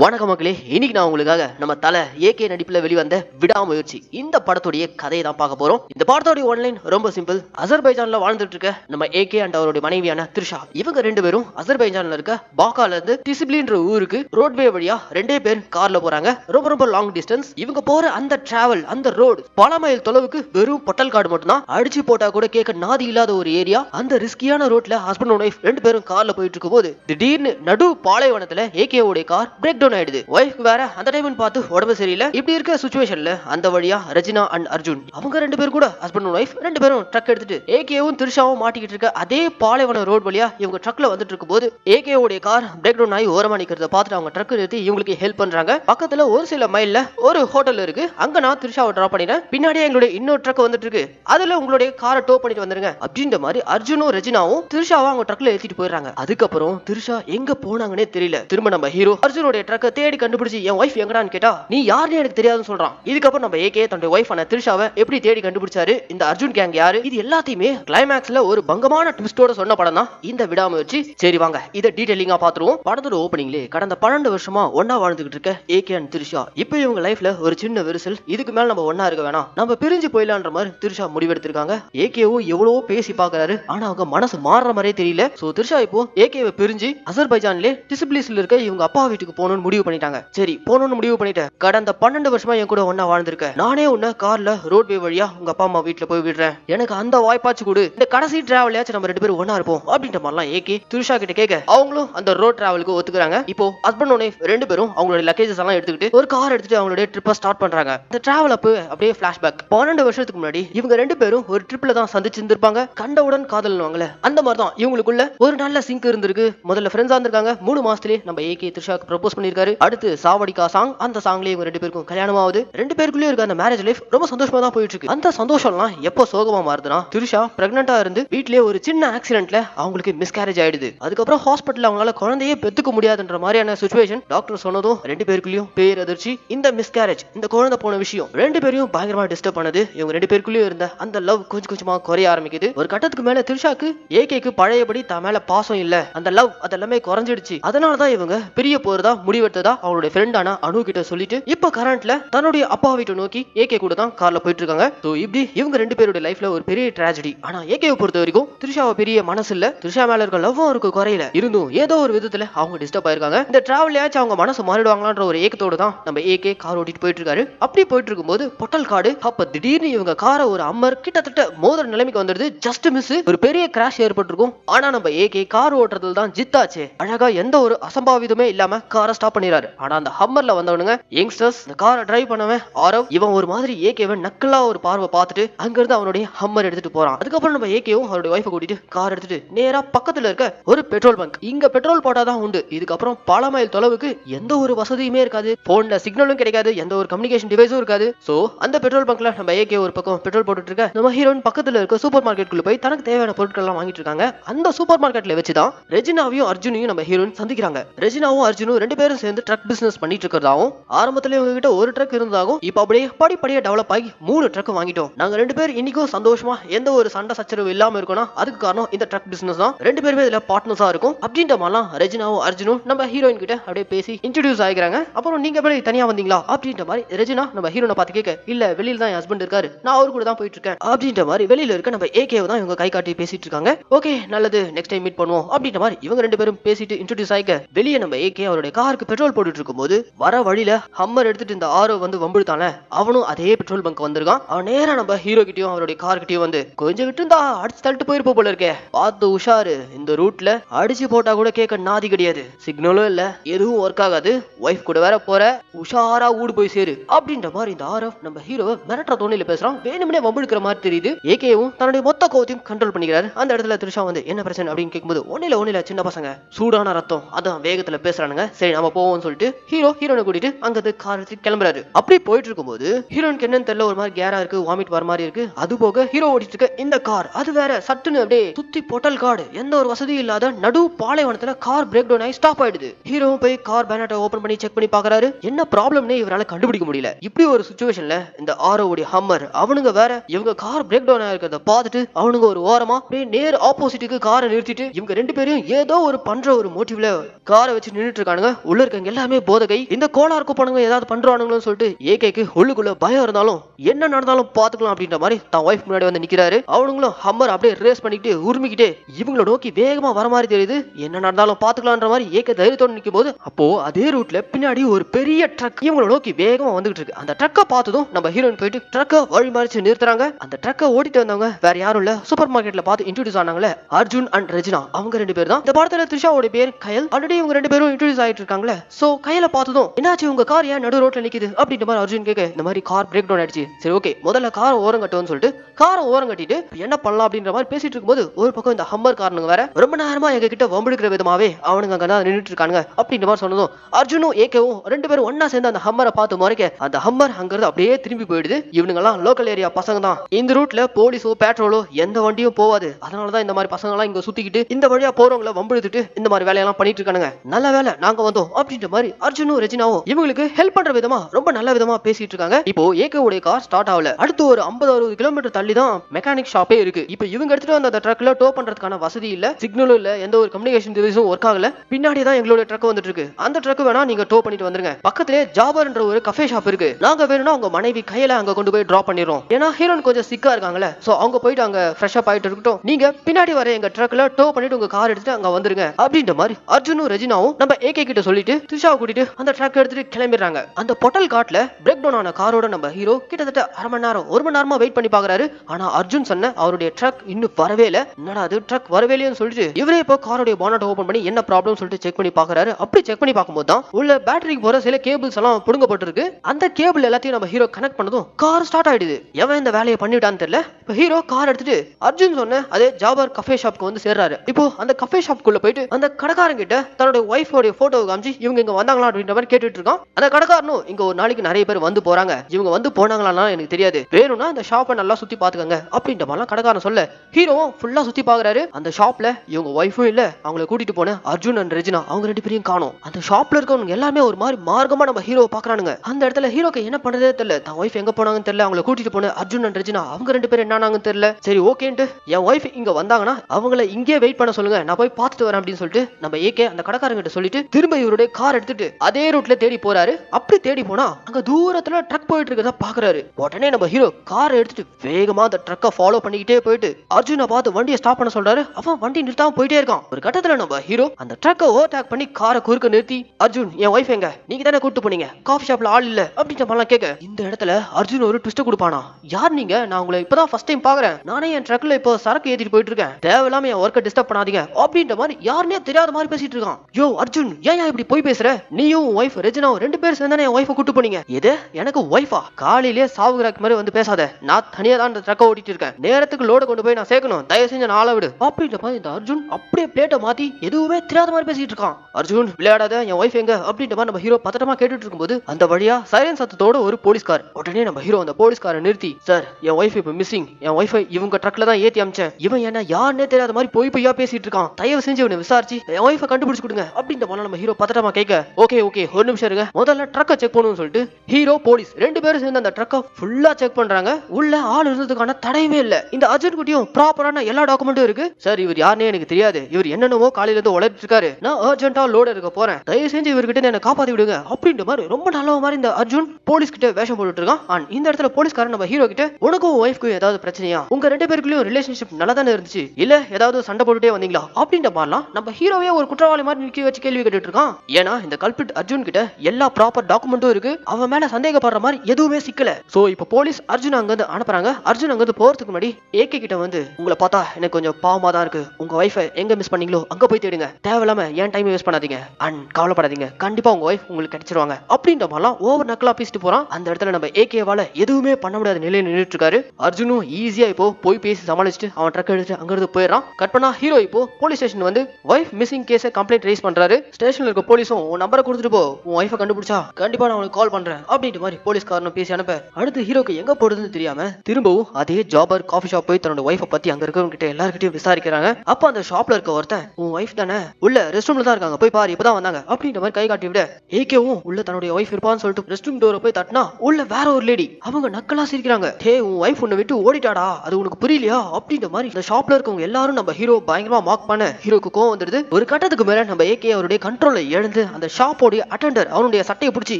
வணக்க மக்களே இன்னைக்கு நான் உங்களுக்காக நம்ம தலை ஏகே நடிப்பில் வெளிவந்த விடாமுயற்சி. இந்த படத்துடைய கதையை தான் பார்க்க போறோம். இந்த படத்தோடைய ஒன்லைன் ரொம்ப சிம்பிள் அசர்பைஜான்ல வாழ்ந்துட்டு இருக்க நம்ம ஏகே அண்ட் அவருடைய மனைவியான த்ரிஷா. இவங்க ரெண்டு பேரும் அசர்பைஜான்ல இருக்க பாக்கால இருந்து டிசிப்ளின்ற ஊருக்கு ரோட்வே வழியா ரெண்டே பேர் கார்ல போறாங்க. ரொம்ப ரொம்ப லாங் டிஸ்டன்ஸ் இவங்க போற அந்த டிராவல் அந்த ரோடு பல மைல் தொலைவுக்கு வெறும் பொட்டல் காடு மட்டும்தான். அடிச்சு போட்டா கூட கேட்க நாதி இல்லாத ஒரு ஏரியா அந்த ரிஸ்கியான ரோட்ல ஹஸ்பண்ட் ஒன் ஒய்ஃப் ரெண்டு பேரும் கார்ல போயிட்டு இருக்கும் போது திடீர்னு நடு பாலைவனத்துல ஏகே உடைய கார் பிரேக் டவுன் டவுன் ஆயிடுது ஒய்ஃப் வேற அந்த டைம் பார்த்து உடம்பு சரியில்லை. இப்படி இருக்க சுச்சுவேஷன்ல அந்த வழியா ரஜினா அண்ட் அர்ஜுன் அவங்க ரெண்டு பேரும் கூட ஹஸ்பண்ட் அண்ட் ஒய்ஃப் ரெண்டு பேரும் ட்ரக் எடுத்துட்டு ஏகேவும் திருஷாவும் மாட்டிக்கிட்டு இருக்க அதே பாலைவன ரோட் வழியா இவங்க ட்ரக்ல வந்துட்டு இருக்கும் போது ஏகேவுடைய கார் பிரேக் டவுன் ஆகி ஓரமா நிக்கிறத பார்த்துட்டு அவங்க ட்ரக் நிறுத்தி இவங்களுக்கு ஹெல்ப் பண்றாங்க. பக்கத்துல ஒரு சில மைல்ல ஒரு ஹோட்டல் இருக்கு. அங்க நான் திருஷாவை டிராப் பண்ணிட்டேன் பின்னாடியே எங்களுடைய இன்னொரு ட்ரக் வந்துட்டு இருக்கு. அதுல உங்களுடைய காரை டோ பண்ணிட்டு வந்துருங்க. அப்படின்ற மாதிரி அர்ஜுனும் ரஜினாவும் திருஷாவும் அவங்க ட்ரக்ல ஏத்திட்டு போயிடுறாங்க. அதுக்கப்புறம் திருஷா எங்க போனாங்கன்னே தெரியல. திரும்ப நம்ம ஹீரோ அர்ஜுனுடைய ட்ரக் ட்ரக்கை தேடி கண்டுபிடிச்சு என் ஒய்ஃப் எங்கடான்னு கேட்டா நீ யாருன்னு எனக்கு தெரியாதுன்னு சொல்றான். இதுக்கப்புறம் நம்ம ஏகே தன்னுடைய ஒய்ஃப் ஆன திருஷாவை எப்படி தேடி கண்டுபிடிச்சாரு? இந்த அர்ஜுன் கேங் யாரு? இது எல்லாத்தையுமே கிளைமேக்ஸ்ல ஒரு பங்கமான ட்விஸ்டோட சொன்ன படம் தான். இந்த விடாமுயற்சி. சரி வாங்க இதை டீடைலிங்கா பாத்துருவோம் படத்தோட ஓப்பனிங்லே கடந்த பன்னெண்டு வருஷமா ஒன்னா வாழ்ந்துகிட்டு இருக்க ஏகே அண்ட் திருஷா இப்போ இவங்க லைஃப்ல ஒரு சின்ன விரிசல். இதுக்கு மேல நம்ம ஒன்னா இருக்க வேணாம். நம்ம பிரிஞ்சு போயிடலான்ற மாதிரி திருஷா முடிவெடுத்திருக்காங்க. ஏகேவும் எவ்வளவோ பேசி பாக்குறாரு ஆனா அவங்க மனசு மாறுற மாதிரியே தெரியல. சோ திருஷா இப்போ ஏகேவை பிரிஞ்சு அசர்பைஜான்லே டிசிப்ளிஸ்ல இருக்க இவங்க அப்பா வீட்டுக்கு போகணும்னு முடிவு பண்ணிட்டாங்க. சரி போகணும்னு முடிவு பண்ணிட்டேன். கடந்த பன்னெண்டு வருஷமா என் கூட ஒன்னா வாழ்ந்திருக்க. நானே உன்ன கார்ல ரோட்வே வழியா உங்க அப்பா அம்மா வீட்டுல போய் விடுறேன். எனக்கு அந்த வாய்ப்பாச்சு கொடு. இந்த கடைசி டிராவலையாச்சும் நம்ம ரெண்டு பேரும் ஒன்னா இருப்போம். அப்படின்ற மாதிரிலாம் ஏகி திருஷா கிட்ட கேட்க அவங்களும் அந்த ரோட் டிராவலுக்கு ஒத்துக்குறாங்க. இப்போ ஹஸ்பண்ட் ஒன் ரெண்டு பேரும் அவங்களோட லக்கேஜஸ் எல்லாம் எடுத்துக்கிட்டு ஒரு கார் எடுத்துட்டு அவங்களுடைய ட்ரிப்பை ஸ்டார்ட் பண்றாங்க. இந்த டிராவல் அப்போ அப்படியே பிளாஷ்பேக் பன்னெண்டு வருஷத்துக்கு முன்னாடி இவங்க ரெண்டு பேரும் ஒரு ட்ரிப்ல தான் சந்திச்சிருந்திருப்பாங்க. கண்டவுடன் காதல்வாங்கல்ல அந்த மாதிரி தான் இவங்களுக்குள்ள ஒரு நல்ல சிங்க் இருந்திருக்கு. முதல்ல ஃப்ரெண்ட்ஸா இருந்திருக்காங்க. மூணு மாசத்துலயே நம்ம ஏகே த்ரிஷாக்கு ப்ரப்போஸ் பண்ணியிருக்காரு அடுத்து சாவடிக்கா சாங் அந்த சாங்லயே இவங்க ரெண்டு பேருக்கும் கல்யாணம் ஆகுது ரெண்டு பேருக்குள்ளேயும் இருக்க அந்த மேரேஜ் லைஃப் ரொம்ப சந்தோஷமா தான் போயிட்டு இருக்கு. அந்த சந்தோஷம்லாம் எப்போ சோகமா மாறுதுன்னா திருஷா பிரெக்னெண்டா இருந்து வீட்லயே ஒரு சின்ன ஆக்சிடென்ட்ல அவங்களுக்கு மிஸ்கேரேஜ் ஆயிடுது. அதுக்கப்புறம் ஹாஸ்பிட்டல் அவங்களால குழந்தையே பெத்துக்க முடியாதுன்ற மாதிரியான சுச்சுவேஷன் டாக்டர் சொன்னதும் ரெண்டு பேருக்குள்ளயும் பேர் அதிர்ச்சி. இந்த மிஸ்கேரேஜ் இந்த குழந்தை போன விஷயம் ரெண்டு பேரையும் பயங்கரமா டிஸ்டர்ப் பண்ணுது. இவங்க ரெண்டு பேருக்குள்ளயும் இருந்த அந்த லவ் கொஞ்சம் கொஞ்சமா குறைய ஆரம்பிக்குது. ஒரு கட்டத்துக்கு மேல திருஷாக்கு ஏகேக்கு பழையபடி தான் மேல பாசம் இல்ல. அந்த லவ் அதெல்லாமே குறைஞ்சிடுச்சு. அதனாலதான் இவங்க பிரிய போறதா முடிவு முடிவெடுத்ததா அவனுடைய ஃப்ரெண்டான அனு கிட்ட சொல்லிட்டு இப்ப கரண்ட்ல தன்னுடைய அப்பா வீட்டை நோக்கி ஏகே கூட தான் கார்ல போயிட்டு இருக்காங்க சோ இப்படி இவங்க ரெண்டு பேருடைய லைஃப்ல ஒரு பெரிய ட்ராஜடி ஆனா ஏகேவை பொறுத்த வரைக்கும் த்ரிஷாவை பெரிய மனசு இல்ல. த்ரிஷா மேல இருக்க லவ்வும் அவருக்கு குறையில. இருந்தும் ஏதோ ஒரு விதத்துல அவங்க டிஸ்டர்ப் ஆயிருக்காங்க. இந்த டிராவல்லையாச்சும் அவங்க மனசு மாறிடுவாங்களான்ற ஒரு ஏக்கத்தோட தான் நம்ம ஏகே கார் ஓட்டிட்டு போயிட்டு இருக்காரு அப்படி போயிட்டு இருக்கும்போது பொட்டல் காடு அப்ப திடீர்னு இவங்க காரை ஒரு அம்மர் கிட்டத்தட்ட மோதிர நிலைமைக்கு வந்துடுது. ஜஸ்ட் மிஸ் ஒரு பெரிய கிராஷ் ஏற்பட்டிருக்கும். ஆனா நம்ம ஏகே கார் ஓட்டுறதுல தான் ஜித்தாச்சு. அழகா எந்த ஒரு அசம்பாவிதமே இல்லாம காரை ஸ்டாப் பண்ணிடுறாரு ஆனா அந்த ஹம்மர்ல வந்தவனுங்க யங்ஸ்டர்ஸ் இந்த காரை டிரைவ் பண்ணவன் ஆரவ் இவன் ஒரு மாதிரி ஏகேவன் நக்கலா ஒரு பார்வை பார்த்துட்டு அங்க இருந்து அவனுடைய ஹம்மர் எடுத்துட்டு போறான். அதுக்கப்புறம் நம்ம ஏகேவும் அவருடைய ஒய்ஃபை கூட்டிட்டு கார் எடுத்துட்டு நேரா பக்கத்துல இருக்க ஒரு பெட்ரோல் பங்க் இங்க பெட்ரோல் போட்டாதான் உண்டு. இதுக்கப்புறம் பல மைல் தொலைவுக்கு எந்த ஒரு வசதியுமே இருக்காது. போன்ல சிக்னலும் கிடைக்காது. எந்த ஒரு கம்யூனிகேஷன் டிவைஸும் இருக்காது. சோ அந்த பெட்ரோல் பங்க்ல நம்ம ஏகே ஒரு பக்கம் பெட்ரோல் போட்டுட்டு இருக்க நம்ம ஹீரோயின் பக்கத்துல இருக்க சூப்பர் மார்க்கெட்டுக்குள்ள போய் தனக்கு தேவையான பொருட்கள் எல்லாம் வாங்கிட்டு இருக்காங்க. அந்த சூப்பர் மார்க்கெட்ல வச்சுதான் ரெஜினாவையும் அர்ஜுனையும் நம்ம ஹீரோயின் சந்திக்கிறாங்க. ரெஜினாவும் அர்ஜுனும் ரெண்டு பேரும் சேர்ந்து ட்ரக் பிசினஸ் பண்ணிட்டு இருக்கிறதாவும் ஆரம்பத்துல இவங்க கிட்ட ஒரு ட்ரக் இருந்ததாகவும் இப்போ அப்படியே படிப்படியா டெவலப் ஆகி மூணு ட்ரக் வாங்கிட்டோம். நாங்க ரெண்டு பேர் இன்னைக்கும் சந்தோஷமா எந்த ஒரு சண்டை சச்சரவு இல்லாம இருக்கோம்னா அதுக்கு காரணம் இந்த ட்ரக் பிசினஸ் தான். ரெண்டு பேருமே இதுல பார்ட்னர்ஸா இருக்கும். அப்படின்ற மாதிரிலாம் ரெஜினாவும் அர்ஜுனும் நம்ம ஹீரோயின் கிட்ட அப்படியே பேசி இன்ட்ரடியூஸ் ஆகிக்கிறாங்க அப்புறம் நீங்க எப்படி தனியா வந்தீங்களா? அப்படின்ற மாதிரி ரெஜினா நம்ம ஹீரோனை பார்த்து கேட்க இல்ல வெளியில தான் என் ஹஸ்பண்ட் இருக்காரு. நான் அவர் கூட தான் போயிட்டு இருக்கேன் அப்படின்ற மாதிரி வெளியில இருக்க நம்ம ஏகேவை தான் இவங்க கை காட்டி பேசிட்டு இருக்காங்க. ஓகே நல்லது. நெக்ஸ்ட் டைம் மீட் பண்ணுவோம். அப்படின்ற மாதிரி இவங்க ரெண்டு பேரும் பேசிட்டு இன்ட்ரடியூஸ் ஆகிக்க வெளியே நம்ம ஏகே அவருடைய காருக்கு பெட்ரோல் போட்டுட்டு இருக்கும்போது வர வழியில ஹம்மர் எடுத்துட்டு இந்த ஆரோ வந்து வம்பிடுத்தானே அவனும் அதே பெட்ரோல் பங்க் வந்திருக்கான். அவன் நேரா நம்ம ஹீரோ கிட்டயும் அவருடைய கார் கிட்டயும் வந்து கொஞ்சம் விட்டு இருந்தா அடிச்சு தள்ளிட்டு போயிருப்போம் போல இருக்கே. பார்த்து உஷாரு இந்த ரூட்ல அடிச்சு போட்டா கூட கேட்க நாதி கிடையாது. சிக்னலும் இல்ல எதுவும் ஒர்க் ஆகாது. ஒய்ஃப் கூட வேற போற உஷாரா ஊடு போய் சேரு. அப்படின்ற மாதிரி இந்த ஆரோ நம்ம ஹீரோவை மிரட்டுற தோணியில பேசுறான். வேணும்னே வம்பிடுக்கிற மாதிரி தெரியுது. ஏகேவும் தன்னுடைய மொத்த கோவத்தையும் கண்ட்ரோல் பண்ணிக்கிறாரு. அந்த இடத்துல திருஷா வந்து என்ன பிரச்சனை? அப்படின்னு கேட்கும்போது ஒன்னில ஒன்னில சின்ன பசங்க. சூடான ரத்தம். அதான் வேகத்துல பேசுறானுங்க. சரி நம்ம போவோம்னு சொல்லிட்டு ஹீரோ ஹீரோனை கூட்டிட்டு அங்கிருந்து கார் எடுத்து கிளம்புறாரு. அப்படி போயிட்டு இருக்கும்போது ஹீரோனுக்கு என்னன்னு தெரியல ஒரு மாதிரி கேரா இருக்கு வாமிட் வர மாதிரி இருக்கு. அது போக ஹீரோ ஓடிட்டு இருக்க இந்த கார் அது வேற சட்டுன்னு அப்படியே சுத்தி பொட்டல் காடு எந்த ஒரு வசதியும் இல்லாத நடு பாலைவனத்துல கார் பிரேக் டவுன் ஆகி ஸ்டாப் ஆயிடுது. ஹீரோவும் போய் கார் பேனட்டை ஓபன் பண்ணி செக் பண்ணி பாக்குறாரு. என்ன ப்ராப்ளம்னே இவரால கண்டுபிடிக்க முடியல. இப்படி ஒரு சுச்சுவேஷன்ல இந்த ஆரோவுடைய ஹம்மர் அவனுங்க வேற இவங்க கார் பிரேக் டவுன் ஆயிருக்கிறத பார்த்துட்டு அவனுங்க ஒரு ஓரமா அப்படியே நேர் ஆப்போசிட்டுக்கு காரை நிறுத்திட்டு இவங்க ரெண்டு பேரையும் ஏதோ ஒரு பண்ற ஒரு மோட்டிவ்ல காரை வச்சு நின்றுட்டு இருக்கானுங்க. உள்ள இருக்கவங்க எல்லாமே போதகை. இந்த கோளாறு குப்பனுங்க ஏதாவது பண்றானுங்களும் சொல்லிட்டு ஏகேக்கு உள்ளுக்குள்ள பயம் இருந்தாலும் என்ன நடந்தாலும் பாத்துக்கலாம் அப்படின்ற மாதிரி தான் ஒய்ஃப் முன்னாடி வந்து நிக்கிறாரு. அவனுங்களும் ஹம்மர் அப்படியே ரேஸ் பண்ணிக்கிட்டு உரிமிக்கிட்டு இவங்கள நோக்கி வேகமா வர மாதிரி தெரியுது. என்ன நடந்தாலும் பாத்துக்கலாம்ன்ற மாதிரி ஏக தைரியத்தோட நிற்கும் போது அப்போ அதே ரூட்ல பின்னாடி ஒரு பெரிய ட்ரக் இவங்கள நோக்கி வேகமா வந்துகிட்டு இருக்கு. அந்த ட்ரக்கை பார்த்ததும் நம்ம ஹீரோயின் போயிட்டு ட்ரக்கை வழி மறிச்சு நிறுத்துறாங்க. அந்த ட்ரக்கை ஓட்டிட்டு வந்தவங்க வேற யாரும் இல்ல. சூப்பர் மார்க்கெட்ல பார்த்து இன்ட்ரோடியூஸ் ஆனாங்களே அர்ஜுன் அண்ட் ரஜினா. அவங்க ரெண்டு பேர் தான். இந்த படத்துல த்ரிஷாவோட பேர் கயல். ஆல்ரெடி இவங்க ரெண்டு பேரும் இன்ட்ரோடியூஸ் ஆயிட்டு இருக்காங்க இருக்காங்களே சோ கையில பார்த்ததும் என்னாச்சு உங்க கார் ஏன் நடு ரோட்ல நிக்குது? அப்படின்ற மாதிரி அர்ஜுன் கேட்க இந்த மாதிரி கார் பிரேக் டவுன் ஆயிடுச்சு. சரி ஓகே முதல்ல காரை ஓரம் கட்டுவோம்னு சொல்லிட்டு காரை ஓரம் கட்டிட்டு என்ன பண்ணலாம் அப்படின்ற மாதிரி பேசிட்டு இருக்கும்போது ஒரு பக்கம் இந்த ஹம்மர் காரனுங்க வேற ரொம்ப நேரமா எங்க கிட்ட வம்பிடுக்கிற விதமாவே அவனுங்க அங்க தான் நின்னுட்டு இருக்கானுங்க அப்படின்ற மாதிரி சொன்னதும் அர்ஜுனும் ஏகேவும் ரெண்டு பேரும் ஒன்னா சேர்ந்து அந்த ஹம்மரை பார்த்து முறைக்க அந்த ஹம்மர் அங்கிருந்து அப்படியே திரும்பி போயிடுது. இவனுங்க எல்லாம் லோக்கல் ஏரியா பசங்க தான். இந்த ரூட்ல போலீஸோ பேட்ரோலோ எந்த வண்டியும் போவாது. அதனாலதான் இந்த மாதிரி பசங்க எல்லாம் இங்க சுத்திக்கிட்டு இந்த வழியா போறவங்கள வம்பிழுத்துட்டு இந்த மாதிரி வேலையெல்லாம் பண்ணிட்டு இருக்கானுங்க. நல்ல வேலை நாங்க வந்தோம். அப்படின்ற மாதிரி அர்ஜுனும் ரெஜினாவும் இவங்களுக்கு ஹெல்ப் பண்ற விதமா ரொம்ப நல்ல விதமா பேசிட்டு இருக்காங்க. இப்போ ஏகேவுடைய கார் ஸ்டார்ட் ஆகல. அடுத்து ஒரு 50 அறுபது கிலோமீட்டர் தள்ளி தான் மெக்கானிக் ஷாப்பே இருக்கு. இப்போ இவங்க எடுத்துட்டு வந்த அந்த ட்ரக்ல டோ பண்றதுக்கான வசதி இல்ல. சிக்னலும் இல்ல. எந்த ஒரு கம்யூனிகேஷன் டிவைஸும் ஒர்க் ஆகல. பின்னாடி தான் எங்களோட ட்ரக் வந்துட்டு இருக்கு. அந்த ட்ரக் வேணா நீங்க டோ பண்ணிட்டு வந்துருங்க. பக்கத்திலே ஜாபர்ன்ற ஒரு கஃபே ஷாப் இருக்கு. நாங்க வேணும்னா உங்க மனைவி கையில அங்க கொண்டு போய் டிராப் பண்ணிடுறோம். ஏன்னா ஹீரோன் கொஞ்சம் சிக்கா இருக்காங்கல்ல. சோ அவங்க போயிட்டு அங்க ஃப்ரெஷ் அப் ஆயிட்டு இருக்கட்டும். நீங்க பின்னாடி வர எங்க ட்ரக்ல டோ பண்ணிட்டு உங்க கார் எடுத்துட்டு அங்க வந்துருங்க. அப்படின்ற மாதிரி அர்ஜுனும் ரெஜினாவும் நம்ம ஏகே கிட்ட சொல்லிட்டு த்ரிஷாவை கூட்டிட்டு அந்த ட்ரக் எடுத்துட்டு கிளம்பிடுறாங்க. அந்த பொட்டல் காட்ல பிரேக் டவுன் ஆன காரோட நம்ம ஹீரோ கிட்டத்தட்ட அரை மணி நேரம் ஒரு மணி நேரமா வெயிட் பண்ணி பாக்குறாரு. ஆனா அர்ஜுன் சொன்ன அவருடைய ட்ரக் இன்னும் வரவே இல்ல. என்னடா அது ட்ரக் வரவே இல்லைன்னு சொல்லிட்டு இவரே இப்போ காரோட பானட் ஓபன் பண்ணி என்ன ப்ராப்ளம் சொல்லிட்டு செக் பண்ணி பாக்குறாரு. அப்படி செக் பண்ணி பார்க்கும்போது தான் உள்ள பேட்டரிக்கு போற சில கேபிள்ஸ் எல்லாம் புடுங்கப்பட்டிருக்கு. அந்த கேபிள் எல்லாத்தையும் நம்ம ஹீரோ கனெக்ட் பண்ணதும் கார் ஸ்டார்ட் ஆயிடுது. எவன் இந்த வேலையை பண்ணிட்டான்னு தெரியல. இப்போ ஹீரோ கார் எடுத்துட்டு அர்ஜுன் சொன்ன அதே ஜாபர் கஃபே ஷாப்க்கு வந்து சேர்றாரு. இப்போ அந்த கஃபே ஷாப்க்குள்ள போயிட்டு அந்த கடைக்காரன் கிட்ட தன்னோட ஒய்ஃபோட போட்டோ காமிச்சு இவங்க இங்க வந்தாங்களா அப்படின்ற மாதிரி கேட்டுட்டு இருக்கான் அந்த கடைக்காரனும் இங்க ஒரு நாளைக்கு நிறைய பேர் வந்து போறாங்க. இவங்க வந்து போனாங்களா எனக்கு தெரியாது. வேணும்னா இந்த ஷாப்பை நல்லா சுத்தி பாத்துக்கங்க. அப்படின்ற மாதிரிலாம் கடைக்காரன் சொல்ல ஹீரோவும் ஃபுல்லா சுத்தி பாக்குறாரு. அந்த ஷாப்ல இவங்க ஒய்ஃபும் இல்ல. அவங்கள கூட்டிட்டு போன அர்ஜுன் அண்ட் ரெஜினா அவங்க ரெண்டு பேரையும் காணும். அந்த ஷாப்ல இருக்கவங்க எல்லாமே ஒரு மாதிரி மார்க்கமா நம்ம ஹீரோவை பாக்குறானுங்க. அந்த இடத்துல ஹீரோக்கு என்ன பண்றதே தெரியல. தான் ஒய்ஃப் எங்க போனாங்கன்னு தெரியல. அவங்கள கூட்டிட்டு போன அர்ஜுன் அண்ட் ரெஜினா அவங்க ரெண்டு பேரும் என்னானாங்கன்னு தெரியல. சரி ஓகேன்ட்டு என் ஒய்ஃப் இங்க வந்தாங்கன்னா அவங்கள இங்கே வெயிட் பண்ண சொல்லுங்க. நான் போய் பார்த்துட்டு வரேன் அப்படின்னு சொல்லிட்டு நம்ம ஏகே அந்த கடைக்காரங்க சொல்லிட்டு திரும்ப இவருடைய கார் எடுத்துட்டு அதே ரூட்ல தேடி போறாரு. அப்படி தேடி போனா அங்க தூரத்துல ட்ரக் போயிட்டு இருக்கதா பாக்குறாரு. உடனே நம்ம ஹீரோ கார் எடுத்துட்டு வேகமா அந்த ட்ரக்கை ஃபாலோ பண்ணிக்கிட்டே போயிட்டு அர்ஜுனை பார்த்து வண்டியை ஸ்டாப் பண்ண சொல்றாரு. அவன் வண்டி நிறுத்தாம போயிட்டே இருக்கான். ஒரு கட்டத்துல நம்ம ஹீரோ அந்த ட்ரக்கை ஓவர்டேக் பண்ணி காரை குறுக்க நிறுத்தி அர்ஜுன் என் ஒய்ஃப் எங்க? நீங்க தானே கூட்டு போனீங்க? காஃபி ஷாப்ல ஆள் இல்ல. அப்படின்ற மாதிரிலாம் கேட்க இந்த இடத்துல அர்ஜுன் ஒரு ட்விஸ்ட் கொடுப்பானா? யார் நீங்க? நான் உங்களை இப்பதான் ஃபர்ஸ்ட் டைம் பாக்குறேன். நானே என் ட்ரக்ல இப்போ சரக்கு ஏத்திட்டு போயிட்டு இருக்கேன். தேவையில்லாம என் ஒர்க்கை டிஸ்டர்ப் பண்ணாதீங்க. அப்படின்ற மாதிரி யாருனே தெரியாத மாதிரி பேசிட்டு இருக்கான். யோ அர்ஜுன் ஏன் இப்படி போய் பேசுற? நீயும் ஒய்ஃப் ரெஜினாவும் ரெண்டு பேர் சேர்ந்தானே என் ஒய்ஃபை கூட்டு போனீங்க. எது? எனக்கு ஒய்ஃபா காலையிலே சாவுகிறாக்கு மாதிரி வந்து பேசாத. நான் தனியா தான் இந்த ட்ரக்கை ஓட்டிட்டு இருக்கேன். நேரத்துக்கு லோட கொண்டு போய் நான் சேர்க்கணும். தயவு செஞ்சு நான் ஆள விடு. அப்படின்ற மாதிரி இந்த அர்ஜுன் அப்படியே பிளேட்டை மாத்தி எதுவுமே தெரியாத மாதிரி பேசிட்டு இருக்கான். அர்ஜுன் விளையாடாத. என் ஒய்ஃப் எங்க? அப்படின்ற மாதிரி நம்ம ஹீரோ பதட்டமா கேட்டுட்டு இருக்கும்போது அந்த வழியா சைரன் சத்தத்தோட ஒரு போலீஸ்கார் உடனே நம்ம ஹீரோ அந்த போலீஸ்காரை நிறுத்தி சார் என் ஒய்ஃப் இப்ப மிஸ்ஸிங் என் ஒய்ஃபை இவங்க ட்ரக்ல தான் ஏத்தி அமிச்சேன். இவன் என்ன யாருன்னே தெரியாத மாதிரி போய் பொய்யா பேசிட்டு இருக்கான். தயவு செஞ்சு இவனை விசாரிச்சு என் ஒய்ஃபை கண்டுபிடிச்சு கொடுங்க. அப்படின்ற மாதிரி நம்ம ஹீரோ சத்தமா கேட்க ஓகே ஓகே ஒரு நிமிஷம் இருங்க. முதல்ல ட்ரக்கை செக் பண்ணணும்னு சொல்லிட்டு ஹீரோ போலீஸ் ரெண்டு பேரும் சேர்ந்து அந்த ட்ரக்கை ஃபுல்லா செக் பண்றாங்க. உள்ள ஆள் இருந்ததுக்கான தடையுமே இல்ல. இந்த அர்ஜுன் குட்டியும் ப்ராப்பரான எல்லா டாக்குமெண்ட்டும் இருக்கு. சார் இவர் யாருன்னே எனக்கு தெரியாது. இவர் என்னென்னவோ காலையில இருந்து உழைச்சிட்டு இருக்காரு நான் அர்ஜென்ட்டா லோடு இருக்க போறேன். தயவு செஞ்சு இவர்கிட்ட என்ன காப்பாத்தி விடுங்க. அப்படின்ற மாதிரி ரொம்ப நல்ல மாதிரி இந்த அர்ஜுன் போலீஸ் கிட்ட வேஷம் போட்டுட்டு இருக்கான். அண்ட் இந்த இடத்துல போலீஸ்காரன் நம்ம ஹீரோ கிட்ட உனக்கும் ஒய்ஃப்க்கும் ஏதாவது பிரச்சனையா? உங்க ரெண்டு பேருக்குள்ளயும் ரிலேஷன்ஷிப் நல்லா தானே இருந்துச்சு? இல்ல ஏதாவது சண்டை போட்டுட்டே வந்தீங்களா? அப்படின்ற மாதிரிலாம் நம்ம ஹீரோவே ஒரு குற்றவாளி மாதிரி நிக்க வச்சு கேள்வி கேட்டுட்டு இருக்கான். ஏன்னா இந்த கல்பிட் அர்ஜுன் கிட்ட எல்லா ப்ராப்பர் டாக்குமெண்ட்டும் இருக்கு. அவன் மேல சந்தேகப்படுற மாதிரி எதுவுமே சிக்கல. சோ இப்போ போலீஸ் அர்ஜுன் அங்க இருந்து அனுப்புறாங்க. அர்ஜுன் அங்க இருந்து போறதுக்கு முன்னாடி ஏகே கிட்ட வந்து உங்களை பார்த்தா எனக்கு கொஞ்சம் பாவமா தான் இருக்கு. உங்க ஒய்ஃபை எங்க மிஸ் பண்ணீங்களோ அங்க போய் தேடுங்க. தேவையில்லாம ஏன் டைம் வேஸ்ட் பண்ணாதீங்க. அண்ட் கவலைப்படாதீங்க. கண்டிப்பா உங்க ஒய்ஃப் உங்களுக்கு கிடைச்சிருவாங்க. அப்படின்ற மாதிரிலாம் ஓவர் நக்கலா பேசிட்டு போறான். அந்த இடத்துல நம்ம ஏகேவால எதுவுமே பண்ண முடியாத நிலையில நின்றுட்டு இருக்காரு. அர்ஜுனும் ஈஸியா இப்போ போய் பேசி சமாளிச்சுட்டு அவன் ட்ரக் எடுத்துட்டு அங்க இருந்து போயிடறான். கட் பண்ணா ஹீரோ இப்போ போலீஸ் ஸ்டேஷன் வந்து ஒய்ஃப் மிஸ்ஸிங் கேஸை கம்ப்ளைண்ட் ரைஸ் பண்றாரு. ஸ்டேஷன்ல இருக்க போலீஸும் உன் நம்பரை கொடுத்துட்டு போ. உன் ஒய்ஃபை கண்டுபிடிச்சா கண்டிப்பா நான் உனக்கு கால் பண்றேன் அப்படின்ற மாதிரி போலீஸ்காரனும் பேசி அனுப்ப. அடுத்து ஹீரோக்கு எங்க போடுதுன்னு தெரியாம திரும்பவும் அதே ஜாபர் காஃபி ஷாப் போய் தன்னோட ஒய்ஃபை பத்தி அங்க இருக்கவங்க கிட்ட எல்லாருக்கிட்டையும் விசாரிக்கிறாங்க. அப்ப அந்த ஷாப்ல இருக்க ஒருத்தன் உன் ஒய்ஃப் தானே? உள்ள ரெஸ்ட் ரூம்ல தான் இருக்காங்க போய் பாரு இப்பதான் வந்தாங்க. அப்படின்ற மாதிரி கை காட்டி விட. ஏகேவும் உள்ள தன்னுடைய ஒய்ஃப் இருப்பான்னு சொல்லிட்டு ரெஸ்ட் ரூம் டோரை போய் தட்டினா உள்ள வேற ஒரு லேடி அவங்க நக்கலா சிரிக்கிறாங்க. ஹே உன் ஒய்ஃப் உன்னை விட்டு ஓடிட்டாடா? அது உனக்கு புரியலையா? அப்படின்ற மாதிரி இந்த ஷாப்ல இருக்கவங்க எல்லாரும் நம்ம ஹீரோ பயங்கரமா மார்க் பண்ண ஹீரோக்கு கோவம் வந்துடுது ஒரு கட்டத்துக்கு மேல நம்ம ஏகே அவருடைய கண்ட்ரோலை எழுந்து பயந்து அந்த ஷாப்போடைய அட்டெண்டர் அவனுடைய சட்டையை பிடிச்சி